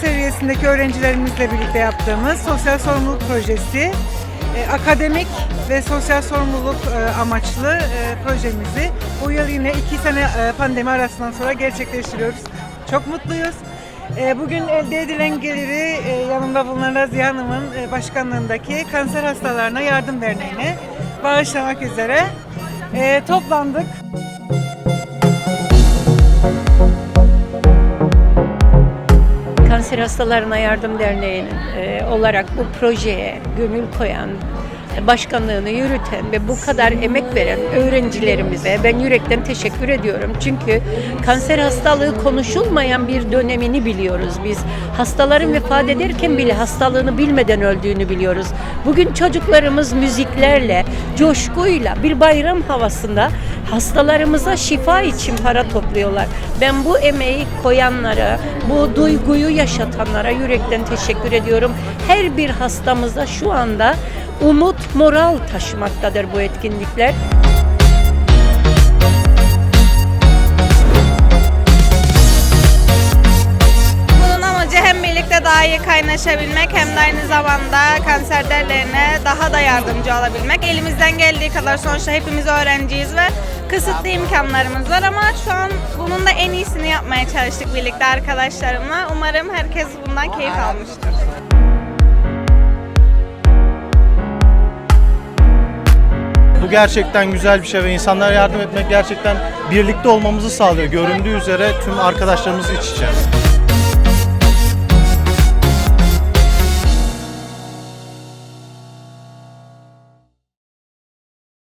Seviyesindeki öğrencilerimizle birlikte yaptığımız sosyal sorumluluk projesi, e, akademik ve sosyal sorumluluk e, amaçlı e, projemizi bu yıl yine iki sene pandemi arasından sonra gerçekleştiriyoruz. Çok mutluyuz. Bugün elde edilen geliri yanımda bulunan Raziye Hanım'ın başkanlığındaki Kanser Hastalarına Yardım Derneği'ne bağışlamak üzere toplandık. Kanser Hastalarına Yardım Derneği'nin e, olarak bu projeye gönül koyan, başkanlığını yürüten ve bu kadar emek veren öğrencilerimize ben yürekten teşekkür ediyorum. Çünkü kanser hastalığı konuşulmayan bir dönemini biliyoruz biz. Hastaların vefat ederken bile hastalığını bilmeden öldüğünü biliyoruz. Bugün çocuklarımız müziklerle, coşkuyla, bir bayram havasında hastalarımıza şifa için para topluyorlar. Ben bu emeği koyanlara, bu duyguyu yaşatanlara yürekten teşekkür ediyorum. Her bir hastamıza şu anda umut, moral taşımaktadır bu etkinlikler. Bunun amacı hem birlikte daha iyi kaynaşabilmek hem de aynı zamanda kanser derlerine daha da yardımcı olabilmek. Elimizden geldiği kadar sonuçta hepimiz öğrenciyiz ve kısıtlı imkanlarımız var ama şu an bunun da en iyisini yapmaya çalıştık birlikte arkadaşlarımla. Umarım herkes bundan keyif almıştır. Gerçekten güzel bir şey ve insanlara yardım etmek gerçekten birlikte olmamızı sağlıyor. Göründüğü üzere tüm arkadaşlarımız iç içe.